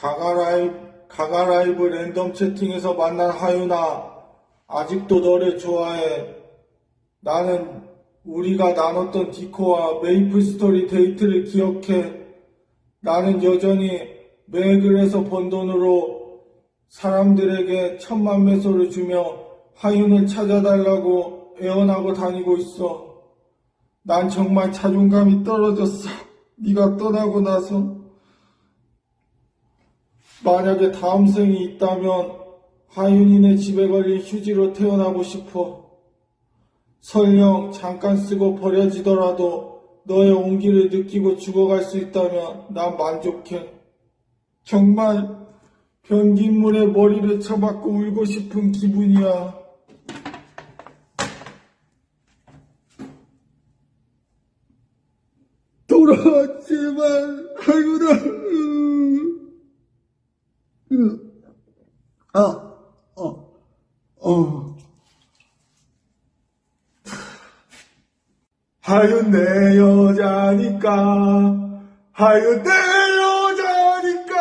가가라이브, 가가라이브 랜덤 채팅에서 만난 하윤아, 아직도 너를 좋아해. 나는 우리가 나눴던 디코와 메이플 스토리 데이트를 기억해. 나는 여전히 매글에서 번 돈으로 사람들에게 천만 매소를 주며 하윤을 찾아달라고 애원하고 다니고 있어. 난 정말 자존감이 떨어졌어. 네가 떠나고 나서. 만약에 다음 생이 있다면 하윤이네 집에 걸린 휴지로 태어나고 싶어. 설령 잠깐 쓰고 버려지더라도 너의 온기를 느끼고 죽어갈 수 있다면 난 만족해. 정말 변기물에 머리를 쳐박고 울고 싶은 기분이야. 제발 하윤아. 그, 어, 어, 어. 하윤 내 여자니까, 하윤 내 여자니까.